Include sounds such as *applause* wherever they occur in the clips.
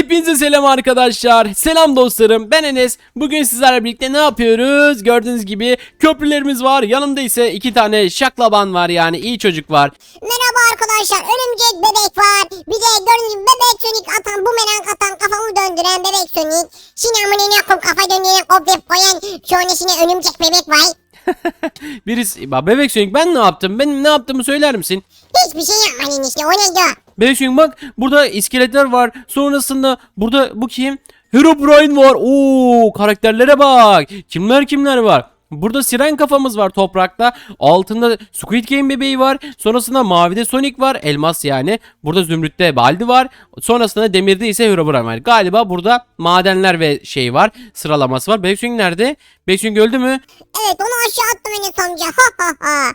Hepinize selam arkadaşlar. Selam dostlarım. Ben Enes. Bugün sizlerle birlikte ne yapıyoruz? Gördüğünüz gibi köprülerimiz var. Yanımda ise iki tane şaklaban var yani iyi çocuk var. Merhaba arkadaşlar örümcek bebek var. Bir de gördüğünüz gibi bebek Sonic atan bumerang atan kafamı döndüren bebek Sonic. Şimdi amına ne koyup kafa döndüren kopyap koyan şu önesine örümcek bebek var. *laughs* Birisi bebek Sonic ben ne yaptım? Benim ne yaptığımı söyler misin? Hiçbir şey yapmadın işte o neydi o? Bebek bak burada iskeletler var. Sonrasında burada bu kim? Herobrine var. Oo karakterlere bak. Kimler kimler var? Burada siren kafamız var toprakta. Altında Squid Game bebeği var. Sonrasında mavide Sonic var. Elmas yani. Burada zümrütte Baldi var. Sonrasında demirde ise Herobrine var. Galiba burada madenler ve şey var. Sıralaması var. Bebek nerede? Bebek öldü mü? Evet onu aşağı attım Enes amca. Ha ha ha.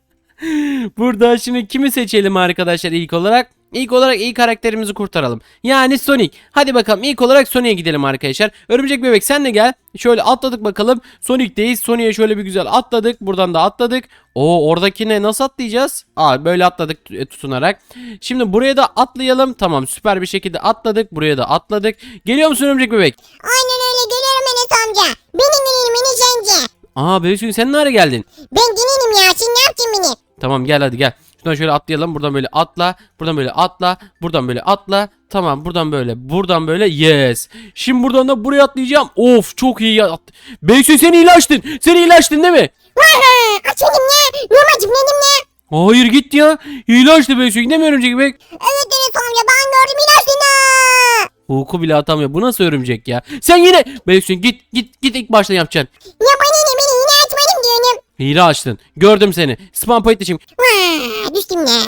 *laughs* *laughs* Burada şimdi kimi seçelim arkadaşlar ilk olarak? İlk olarak iyi karakterimizi kurtaralım. Yani Sonic. Hadi bakalım ilk olarak Sonic'e gidelim arkadaşlar. Örümcek bebek sen de gel. Şöyle atladık bakalım. Sonic'teyiz. Sonic'e şöyle bir güzel atladık. Buradan da atladık. Oo oradakine nasıl atlayacağız? Aa böyle atladık e, tutunarak. Şimdi buraya da atlayalım. Tamam süper bir şekilde atladık. Buraya da atladık. Geliyor musun örümcek bebek? Aynen öyle geliyorum Enes amca. Benim gelinim Enes amca. Aa bebek sen nereye geldin? Ben gelinim ya sen ne yaptın beni? Tamam gel hadi gel. Şuradan şöyle atlayalım. Buradan böyle atla. Buradan böyle atla. Buradan böyle atla. Tamam buradan böyle. Buradan böyle. Yes. Şimdi buradan da buraya atlayacağım. Of çok iyi ya. Beysu sen iyileştin. Sen iyileştin değil mi? Vaha açıldım ya. Normacım dedim ya. Hayır git ya. İyileşti Beysu. Gidemiyorum örümcek bebek. Evet Enes amca ben gördüm ilaçtın ha. Huku bile atamıyor. Bu nasıl örümcek ya? Sen yine Beysu git git git ilk baştan yapacaksın. Ya bana ne beni yine açmadım diyorum. Hile açtın. Gördüm seni. Spam şimdi. Vaa düştüm ya.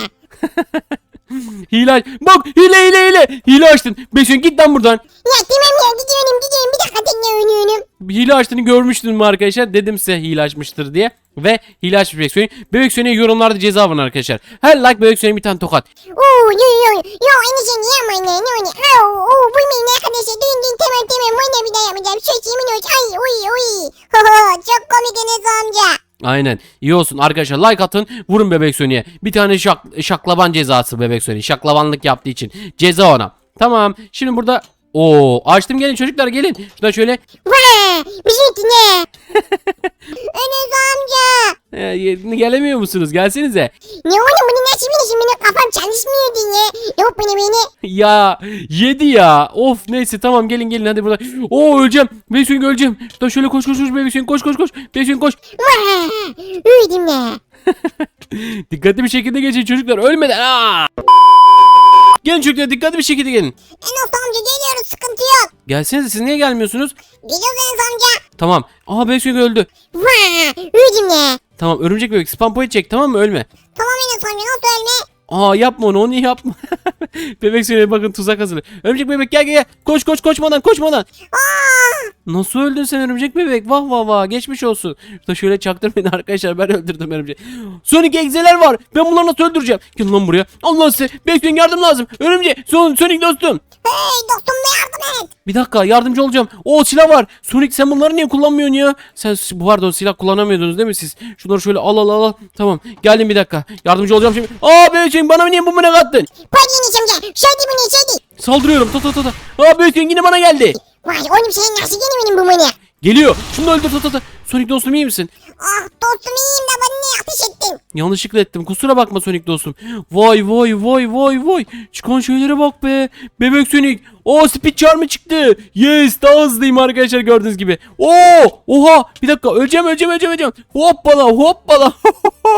*laughs* Hile aç. Bak hile hile hile. Hile açtın. Beysu git lan buradan. Ya tamam ya gidiyorum gidiyorum bir dakika tekne oynuyorum. hile açtığını görmüştün mü arkadaşlar? Dedim size hile açmıştır diye. Ve hile açmış Bebek Sonic. Bebek Sonic'e yorumlarda ceza alın arkadaşlar. Her like Bebek Sonic'e bir tane tokat. Oo yo yo yo Enes amca yapma ne ne ne. Oo oo bu ne arkadaşlar dün dün tamam tamam bana bir daha yapmayacağım. Söz yemin olsun ay uy uy. Çok komik Enes amca. Aynen. İyi olsun arkadaşlar like atın. Vurun Bebek Sonic'e. Bir tane şak, şaklaban cezası Bebek Sonic. Şaklabanlık yaptığı için. Ceza ona. Tamam. Şimdi burada Oo, açtım gelin çocuklar gelin. Şuradan şöyle Vaa bir şey ne? *laughs* Enes amca. e, gelemiyor musunuz? Gelsenize. Ne oğlum bunu nasıl şimdi benim kafam çalışmıyor diye. Yok beni beni. *laughs* Ya yedi ya. Of neyse tamam gelin gelin hadi burada. Oo öleceğim. Bebek öleceğim. Şuradan şöyle koş koş koş Bebek koş koş koş. Bebek koş. Vaa uyudum ya. Dikkatli bir şekilde geçin çocuklar ölmeden. Aa! Gelin çocuklar dikkatli bir şekilde gelin. Enes amca geliyoruz sıkıntı yok. Gelsenize siz niye gelmiyorsunuz? Geliyoruz Enes amca. Tamam. Aha Bebek öldü. Vaa uyudum ya. Tamam örümcek bebek spam point çek tamam mı ölme. Tamam Enes amca nasıl ölme? Aa yapma onu onu yapma. *laughs* bebek söyle bakın tuzak hazır. Örümcek bebek gel gel gel. Koş koş koşmadan koşmadan. Nasıl öldün sen örümcek bebek? Vah vah vah geçmiş olsun. Şurada şöyle çaktırmayın arkadaşlar ben öldürdüm örümcek. Sonic egzeler var. Ben bunları nasıl öldüreceğim? Gel lan buraya. Allah size. Bekleyin yardım lazım. Örümcek. Son Sonic dostum. hey dostum da yardım et. Bir dakika yardımcı olacağım. O silah var. Sonic sen bunları niye kullanmıyorsun ya? Sen bu pardon silah kullanamıyordunuz değil mi siz? Şunları şöyle al al al. al. Tamam geldim bir dakika. Yardımcı olacağım şimdi. Aa bebek bana niye bu mene attın? Pardon amca değil bu ne şey değil. Saldırıyorum. Ta ta ta ta. Aa bebek yine bana geldi. Vay oğlum senin nasıl gene benim bu mani? Geliyor. Şunu öldür ta ta ta. Sonic dostum iyi misin? Ah dostum iyiyim de bana ne ateş ettin? Yanlışlıkla ettim. Kusura bakma Sonic dostum. Vay vay vay vay vay. Çıkan şeylere bak be. Bebek Sonic. O speed charm'ı çıktı. Yes daha hızlıyım arkadaşlar gördüğünüz gibi. Oo oha bir dakika öleceğim öleceğim öleceğim öleceğim. Hoppala hoppala.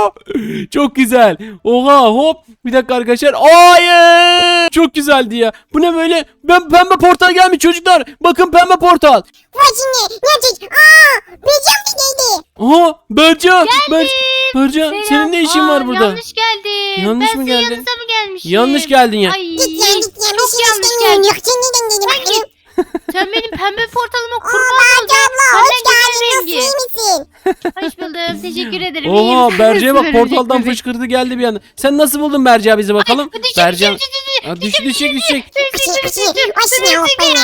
*laughs* Çok güzel. Oha hop. Bir dakika arkadaşlar. Hayır. Çok güzeldi ya. Bu ne böyle? Ben pembe portal gelmiş çocuklar. Bakın pembe portal. Vay şimdi ne yapacağız? Aa becam neydi? Aha Berca. Ber Berca senin ne işin var Aa, burada? Yanlış geldin. Yanlış ben mı senin geldin? yanınıza mı gelmişim? Yanlış geldin ya. Ay, Git ya git ya geldin. Yok sen neden dedim Sen git. Sen benim pembe portalıma kurban Berce oldun. abla hoş geldin nasıl iyi misin? Hoş buldum. Teşekkür ederim. Oha İyiyim. Berce'ye bak portaldan bebek? fışkırdı geldi bir anda. Sen nasıl buldun Berce bizi bakalım? Ay, düşecek, Berce düşecek, düşecek, düşecek, aşı düşecek, aşı ne düşecek. yapayım?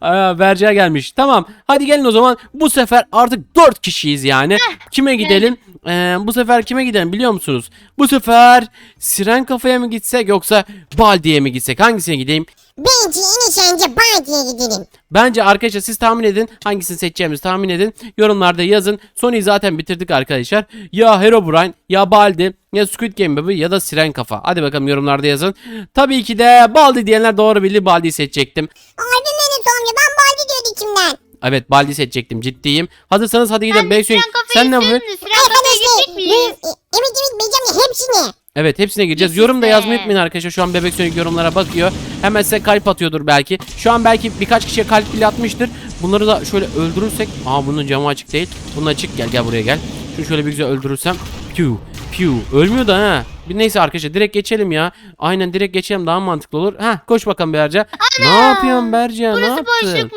Aa, Berca gelmiş. Tamam. Hadi gelin o zaman. Bu sefer artık 4 kişiyiz yani. Kime gidelim? Ee, bu sefer kime gidelim biliyor musunuz? Bu sefer Siren kafaya mı gitsek yoksa Baldi'ye mi gitsek? Hangisine gideyim? Bence en sence Baldi'ye gidelim. Bence arkadaşlar siz tahmin edin. Hangisini seçeceğimizi tahmin edin. Yorumlarda yazın. Sony'yi zaten bitirdik arkadaşlar. Ya Herobrine ya Baldi ya Squid Game Baby ya da Siren Kafa. Hadi bakalım yorumlarda yazın. Tabii ki de Baldi diyenler doğru bildi. Baldi'yi seçecektim. Harbiden Enes amca ben Baldi diyordum içimden. Evet Baldi seçecektim ciddiyim. Hazırsanız hadi gidelim. Ben Beysun Siren kafayı sen ne yapıyorsun? Siren kafaya gidecek miyiz? e, Evet evet Beycan'la hepsini. Evet hepsine gireceğiz. Yaşasın. Yorum da yazmayı unutmayın arkadaşlar. Şu an Bebek Sonic yorumlara bakıyor. Hemen size kalp atıyordur belki. Şu an belki birkaç kişiye kalp bile atmıştır. Bunları da şöyle öldürürsek. Aa bunun camı açık değil. Bunun açık. Gel gel buraya gel. Şunu şöyle bir güzel öldürürsem. Piu piu. Ölmüyor da ha. Bir neyse arkadaşlar direkt geçelim ya. Aynen direkt geçelim daha mantıklı olur. Ha koş bakalım Berca. Ne yapıyorsun Berca? Ne Burası yaptın? boşlukmuş.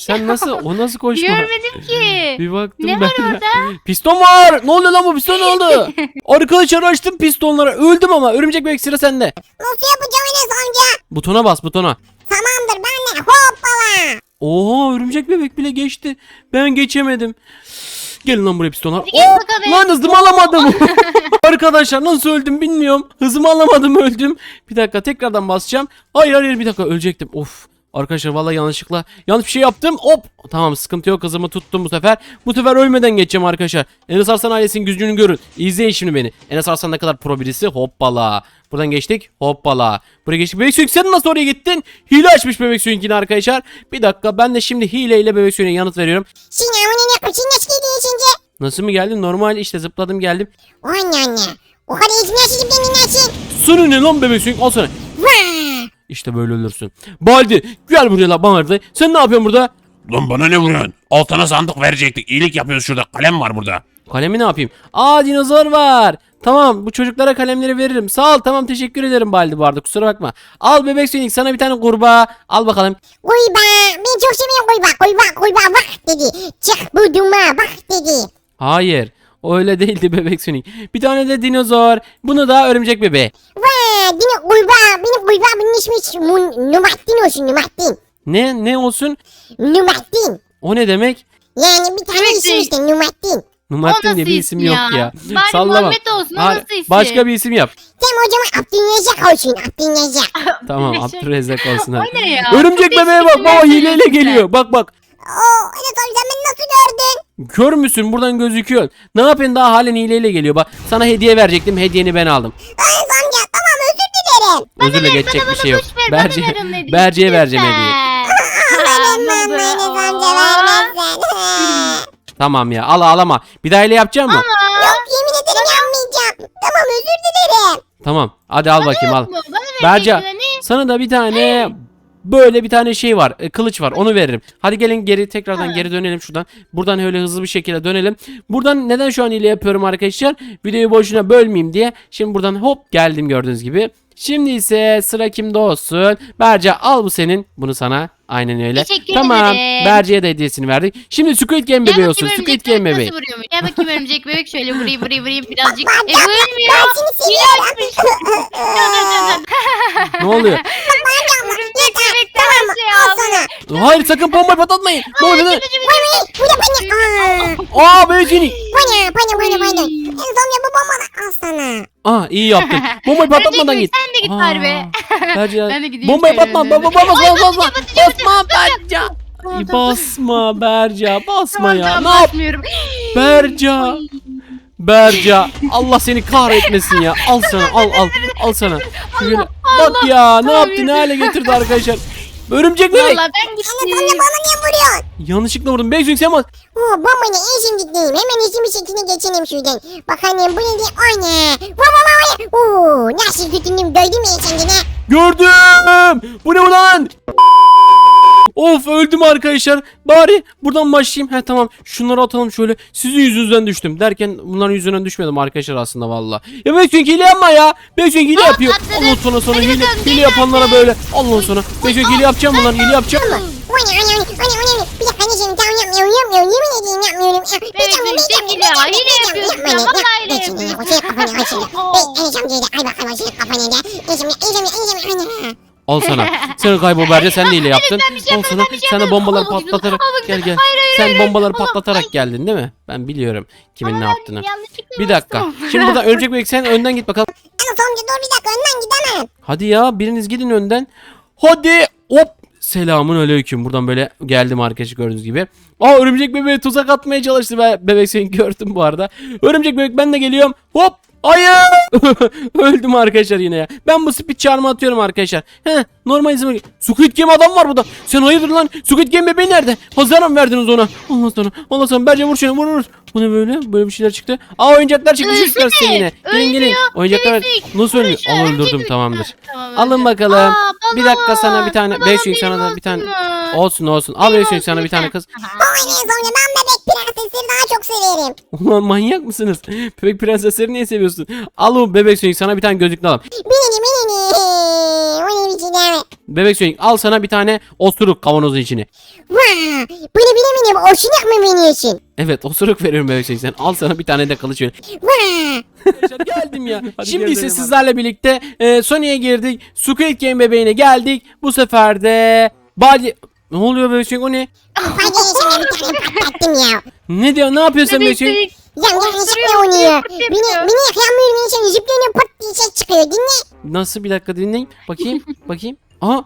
Sen nasıl o nasıl koşma? Görmedim ki. Bir baktım Ne ben. var orada? Piston var. Ne oldu lan bu piston ne oldu? *laughs* Arkadaşlar açtım pistonlara. Öldüm ama. Örümcek bebek sıra sende. Nasıl yapacağım Enes amca? Butona bas butona. Tamamdır ben de hoppala. Oha örümcek bebek bile geçti. Ben geçemedim. Gelin lan buraya pistonlar. Hadi gel Oh, bakalım. lan hızımı alamadım. *laughs* *laughs* Arkadaşlar nasıl öldüm bilmiyorum. Hızımı alamadım öldüm. Bir dakika tekrardan basacağım. Hayır hayır bir dakika ölecektim. Of. Arkadaşlar vallahi yanlışlıkla yanlış bir şey yaptım. Hop. Tamam sıkıntı yok hızımı tuttum bu sefer. Bu sefer ölmeden geçeceğim arkadaşlar. Enes Arslan ailesinin gücünü görün. İzleyin şimdi beni. Enes Arslan ne kadar pro birisi. Hoppala. Buradan geçtik. Hoppala. Buraya geçtik. Bebek Suyuk sen nasıl oraya gittin? Hile açmış Bebek yine arkadaşlar. Bir dakika ben de şimdi hileyle Bebek Suyuk'a yanıt veriyorum. Nasıl mı geldim? Normal işte zıpladım geldim. Anne anne. O kadar izin nasıl gidiyor nasıl? Sunu ne lan Bebek Suyuk? Al sana. İşte böyle ölürsün. Baldi gel buraya la bana Sen ne yapıyorsun burada? Lan bana ne vuruyorsun? Altına sandık verecektik. İyilik yapıyoruz şurada. Kalem var burada. Kalemi ne yapayım? Aa dinozor var. Tamam bu çocuklara kalemleri veririm. Sağ ol tamam teşekkür ederim Baldi bu arada kusura bakma. Al bebek Sonic sana bir tane kurbağa. Al bakalım. Uyba. Ben çok seviyorum uyba. Uyba uyba bak dedi. Çık bu duma bak dedi. Hayır. O öyle değildi bebek Sonic. Bir tane de dinozor. Bunu da örümcek bebeği. Vaa. Benim uyba benim ismi Mun- Numattin olsun Numattin. Ne? Ne olsun? Numattin. O ne demek? Yani bir tane isim işte Numattin. Numattin O diye bir isim isim yok ya? ya. Bari Sallama. Muhammed olsun, o nasıl isim? Başka bir isim yap. Sen o zaman Abdülrezzak olsun Abdülrezzak. *laughs* Tamam Abdülrezzak. Olsun. *laughs* O ne ya? Örümcek bebeğe bak baba hileyle geliyor. Bak bak. Oo Enes abi sen beni nasıl gördün? Kör müsün? Buradan gözüküyor. Ne yapayım daha halen hileyle geliyor. Bak sana hediye verecektim. Hediyeni ben aldım. Enes amca tamam özür dilerim. Özürle ver, geçecek bana bir şey yok. boş ver, bana Berce, ver onun hediyesini Berce'ye vereceğim lütfen. hediye. *laughs* Aman ne aman oldu? Enes amca Aa. vermezsen. Tamam ya al ağlama. Bir daha hile yapacak mı? Ama Yok yemin ederim yapmayacağım. Tamam özür dilerim. Tamam. Hadi al bakayım al. Berce hani. sana da bir tane böyle bir tane şey var. e, Kılıç var. Onu veririm. Hadi gelin geri tekrardan geri dönelim şuradan. Buradan öyle hızlı bir şekilde dönelim. Buradan neden şu an hile yapıyorum arkadaşlar? Videoyu boşuna bölmeyeyim diye. Şimdi buradan hop geldim gördüğünüz gibi. Şimdi ise sıra kimde olsun? Berce al bu senin. Bunu sana. Aynen öyle. Teşekkür tamam. ederim. Berce'ye de hediyesini verdik. Şimdi Squid Game bebeği olsun. Squid bebek Game bebeği. Gel bakayım örümcek bebek şöyle vurayım vurayım vurayım birazcık. *laughs* E vurmuyor. seviyorum. Ne oluyor? Örümcek bebekten Tamam her şey al aldı. sana. Hayır sakın bombayı patlatmayın. Bombayı patlatmayın. Vay vay bu da bana. Aa seni. Bana bana bana bana. Enes amca bu bombanı al sana. Aa iyi yaptın. *laughs* Bombayı patlatmadan git. Sen de git. Berce. *laughs* Ben de gideyim Bombayı şöyle. patlatma. Baba baba Ay, basma basma. batacağım, Basma Berca. *laughs* Basma Berca. Basma ya. Ne yap? *gasps* Berca. Berca. Allah seni kahretmesin ya. Al sana al al. Al sana. Şöyle. Bak ya ne yaptı ne hale getirdi arkadaşlar. Örümcek bebek. Valla ben amca gittim. bana niye vuruyorsun? Yanlışlıkla vurdum. Bebek sen bas. Oo bombayla en şimdikliyim. Hemen hızlı bir şekilde geçelim şuradan. Bak annem bu ne diye. Anne. Vay vay vay. Oo nasıl götürdüm. Gördün mü kendine? Gördüm. Bu ne bu lan? Of öldüm arkadaşlar. Bari buradan başlayayım. He tamam. Şunları atalım şöyle. Sizin yüzünüzden düştüm. Derken bunların yüzünden düşmedim arkadaşlar aslında valla. Ya Bekçünk hile yapma ya. Bekçünk hile yapıyor. atladım. Allah sonra sonra Hadi hile, bakalım, hile gel yapanlara böyle. Allah sonra. Bekçünk hile yapacağım bunlar. Hile yapacağım. Anne anne anne anne anne. Bir dakika anneciğim tamam yapmıyorum yapmıyorum. Yemin ederim yapmıyorum. Ya, bir çekil tane bir ya, hile yapıyorsun ya, ne? Ya, hile yapıyorsun. o senin kafana, o senin. Enes amcayı da al bakalım o senin kafana da. Enes amca, Enes amca, Enes amca, anne. Al sana. Sen kaybol Berce sen de hile yaptın. ben bir şey Al yapmadım, sana. ben bir şey Sen de yapmadım. bombaları Al bakayım, patlatarak al bakayım. gel gel. Hayır, hayır, Sen hayır, bombaları hayır. patlatarak geldin değil mi? Ben biliyorum kimin Ama ne yaptığını. yanlışlıkla Bir dakika. bastım. Şimdi burada *laughs* örümcek bebek sen önden git bakalım. Enes amca dur bir dakika önden gidemem. Hadi ya biriniz gidin önden. Hadi hop. Selamun aleyküm. Buradan böyle geldim arkadaşlar gördüğünüz gibi. Aa örümcek bebeğe tuzak atmaya çalıştı. Ben bebek seni *laughs* gördüm bu arada. Örümcek bebek ben de geliyorum. Hop. Hayır. *laughs* Öldüm arkadaşlar yine ya. Ben bu speed charm'ı atıyorum arkadaşlar. Heh, normal izin Squid Game adam var burada. Sen hayırdır lan? Squid Game bebeği nerede? Hazara mı verdiniz ona? Allah sana. Allah sana. Bence vur şunu vur vur. Bu ne böyle? Böyle bir şeyler çıktı. Aa oyuncaklar çıktı. Ölsene. Çocuklar size yine. Gelin gelin. Ölmüyor. Oyuncaklar Bebek. nasıl ölmüyor? Vuruşu, Aa öldürdüm tamamdır. Tamam, Alın öldü. bakalım. Aa, bir dakika sana bir tane. bana Beş benim sana da bir tane. olsun mu? Olsun olsun. Al Benim beş olsun sana bir tane lütfen. kız. Enes amca ben bebek prensesleri daha çok severim. Ulan manyak mısınız? *laughs* Bebek prensesleri niye seviyorsun? Al o bebek sönük sana bir tane gözlüklü alalım. Binini binini. Bebek sönük al sana bir tane osuruk kavanozun içine. Vaa. Bini bini. Oşunak mı biniyorsun? Evet osuruk veriyorum bebek sönük sen. Al sana bir tane de kılıç ver. Vaa. Geldim ya. *laughs* Şimdi ise sizlerle birlikte e, Sony'e girdik. Squid Game bebeğine geldik. Bu sefer de Bali... Ne oluyor bebek sönük o ne? Hadi şimdi bir tane patlattım ya. Ne diyor? Ne yapıyorsun bebek Bebek Ya yanlışlıkla Oturuyor, oynuyor. Beni, beni yakalamıyorum. Beni şimdi zıplayınca pat diye ses çıkıyor. Dinle. Nasıl bir dakika dinleyin. Bakayım. *laughs* bakayım. Aha.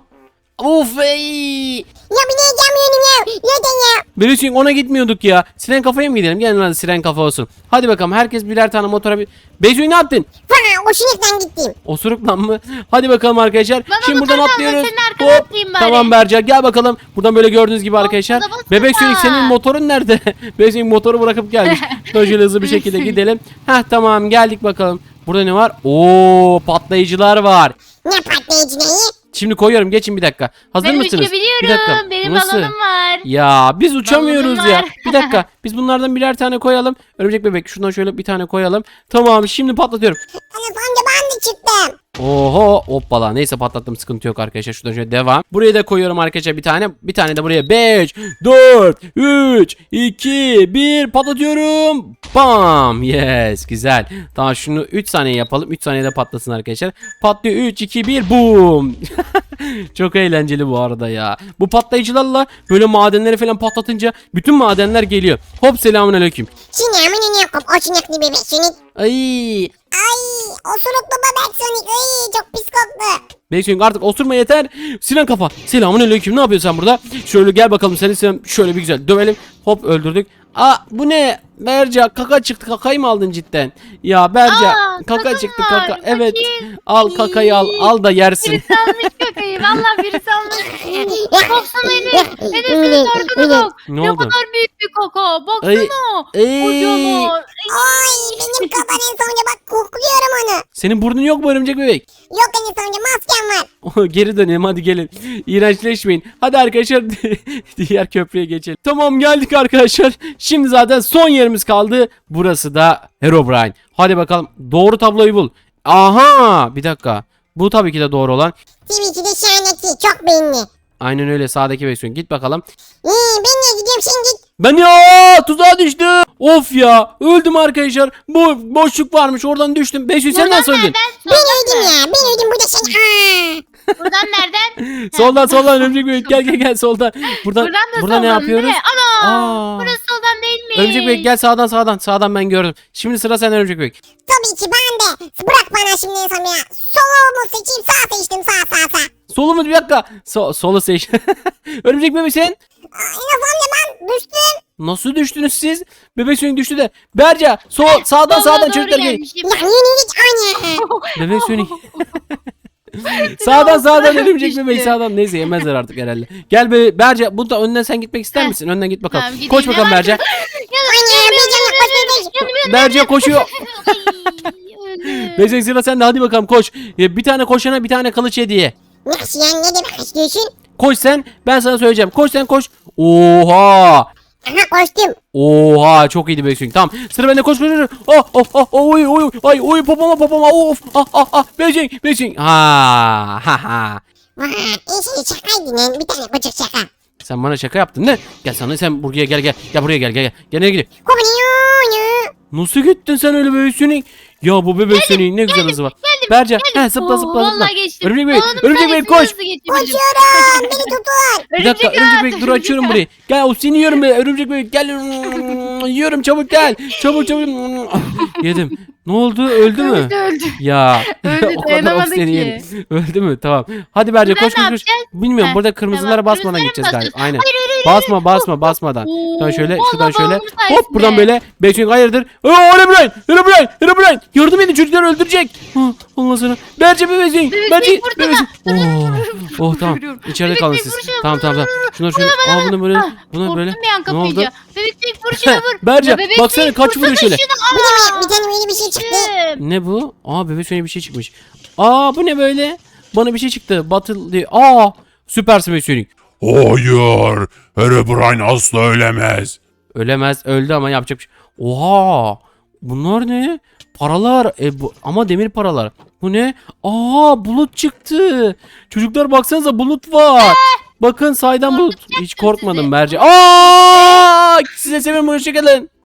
Of ey. Ya beni yakalamıyorum ya. Neden ya? Bebek ona gitmiyorduk ya. Siren kafaya mı gidelim? Gelin hadi siren kafa olsun. Hadi bakalım herkes birer tane motora bir... Beyzüy ne yaptın? Vaa. Oşunaktan gittim. Osurukla mı? Hadi bakalım arkadaşlar. Baba Şimdi buradan atlıyoruz. Arkana atlayayım bari. Tamam Berca gel bakalım. Buradan böyle gördüğünüz gibi arkadaşlar. baba. Bebek Sonic senin motorun nerede? *laughs* Bebek Sonic motoru bırakıp gelmiş. *laughs* Şöyle hızlı bir şekilde gidelim. Heh tamam geldik bakalım. Burada ne var? Oo patlayıcılar var. Ne patlayıcı neyi? Şimdi koyuyorum geçin bir dakika. Hazır Ben mısınız? Bir dakika. Benim Nasıl? balonum var. Ya biz uçamıyoruz Balonum ya. var. Bir dakika. *laughs* Biz bunlardan birer tane koyalım. Örümcek bebek şundan şöyle bir tane koyalım. Tamam şimdi patlatıyorum. Amca ben de çıktım. Oho hoppala neyse patlattım sıkıntı yok arkadaşlar şuradan şöyle devam. Buraya da koyuyorum arkadaşlar bir tane bir tane de buraya 5 4 3 2 1 patlatıyorum. Bam yes güzel. Tamam şunu 3 saniye yapalım 3 saniyede patlasın arkadaşlar. Patlıyor 3 2 1 boom. *laughs* Çok eğlenceli bu arada ya. Bu patlayıcılarla böyle madenleri falan patlatınca bütün madenler geliyor. Hop selamun aleyküm. Şimdi hemen ne yapıp oşunaklı bebek Sonic. Ay Ay osuruklu bebek Sonic. Ay çok pis koktu. Beysun artık osurma yeter. Sinan kafa. Selamun aleyküm. Ne yapıyorsun sen burada? Şöyle gel bakalım seni Sinan şöyle bir güzel dövelim. Hop öldürdük. Aa bu ne? Berca kaka çıktı. Kakayı mı aldın cidden? Ya Berca Aa, kaka çıktı var. kaka. Evet. Bakayım. Al kakayı al. Al da yersin. Birisi almış kakayı. Valla birisi almış. Baksana Enes. Enes Öyle, Enes arkana öyle. bak. Ne Ne oldu? kadar büyük bir kaka. Ay, Baksana. ay. Kocaman. Ay benim Enes amca bak. Senin burnun yok mu örümcek bebek? Yok Enes amca maskem var. *laughs* Geri dönelim hadi gelin. İğrençleşmeyin. Hadi arkadaşlar *laughs* diğer köprüye geçelim. Tamam geldik arkadaşlar. Şimdi zaten son yerimiz kaldı. Burası da Herobrine. Hadi bakalım doğru tabloyu bul. Aha bir dakika. Bu tabii ki de doğru olan. Tabii ki de şahanesi çok beğenli. Aynen öyle sağdaki versiyon. Git bakalım. İyi ben de gidiyorum sen git. Ben ya tuzağa düştüm. Of ya öldüm arkadaşlar. Bu boşluk varmış oradan düştüm. Beşi sen Buradan nasıl öldün? nereden? Ben Soldan öldüm mı? ya ben öldüm burada sen. Ha. Buradan nereden? *laughs* soldan soldan örümcek bebek gel gel gel soldan. Buradan, Buradan da burada ne soldan, yapıyoruz? değil mi? Ana. Aa. Burası soldan? Örümcek bebek gel sağdan sağdan. Sağdan ben gördüm. Şimdi sıra sende örümcek bebek. Tabii ki ben de. Bırak bana şimdi Enes amca. Solumu seçeyim sağ seçtim sağ sağ sağ. Solu mu bir dakika? So, solu seç. *laughs* örümcek bebek sen Enes amca ben düştüm. nasıl düştünüz siz? Bebek sönük düştü de. Berca sol sağdan sağdan doğru çocuklar gelin. Ya yeni git anne. Bebek sönük. *laughs* *laughs* sağdan sağdan örümcek bebeği sağdan. Neyse yemezler artık herhalde. Gel be Berca bu da önden sen gitmek ister misin? Önden git bakalım. Tamam, gideyim. Koş bakalım Berca. Koş bebek. Berca koşuyor. Bebek sıra sende hadi bakalım koş. Ya, Bir tane koşana bir tane kılıç hediye. Nasıl yani ne demek istiyorsun? Koş sen ben sana söyleyeceğim. Koş sen koş. Oha. Aha koştum. Oha çok iyiydi Swing. Tamam sıra bende koş koş koş. Oh oh oh oh oy oy ay oy popoma popoma of ah ah ah Bebek Swing. Ha ha ha. Vay işin şakaydı lan bir tane küçük şaka. Sen bana şaka yaptın ne? Gel sana sen buraya gel gel. Gel buraya gel gel gel. Gel nereye gidiyorsun? Kovunuyor. Nasıl gittin sen öyle Bebek Swing? Ya bu Bebek Swing'in ne güzel hızı var. Geldim Berce. He zıpla zıpla zıpla. Vallahi geçtim. Örümcek bebek, örümcek bebek, sayesinde koş. hızlı geçebildim. Koşuyorum. Beni *laughs* tutun. Bir dakika Örümcek örümcek bebek dur açıyorum burayı. Gel o seni yiyorum be *laughs* örümcek bebek gel. *laughs* Yiyorum çabuk gel. Çabuk çabuk. Yedim. Ne oldu öldü mü? Öldü öldü. Ya *laughs* Öldü, *laughs* o kadar dayanamadı ki. Öldü mü? Tamam. Hadi Berce Buradan koş ne koş koş. yapacağız? Bilmiyorum burada kırmızılara tamam, basmadan kırmızılara gideceğiz galiba. basıyoruz? Aynen. Hayır, Basma basma basmadan. Şuradan şöyle şuradan şöyle. Hop buradan böyle. Bekleyin hayırdır? Oo Herobrine! Herobrine! Herobrine! Yardım edin çocuklar öldürecek. Allah sana. Berce bebeğin. Berce bebeğin. *laughs* Oh, tamam. İçeride kalın siz. Tamam tamam tamam. vur, Şunları şöyle. Aa bunu böyle. Ah, Bunu böyle. Ne oldu? Bebek bey *laughs* vur. Berce baksana kaç vuruyor şöyle. Bir tane yeni bir şey çıktı. Ne bu? Aa bebek sönüğü bir şey çıkmış. Aa bu ne böyle? Bana bir şey çıktı. Battle diye. Aa süpersin bebek sönük. Hayır. Herobrine asla ölemez. Ölemez öldü ama yapacak bir şey. Oha! Bunlar ne? Paralar. E, bu, ama demir paralar. Bu ne? Aa bulut çıktı. Çocuklar baksanıza bulut var. Bakın saydan bulut. Hiç korkmadım Berce. Aa! Size seviyorum hoşçakalın.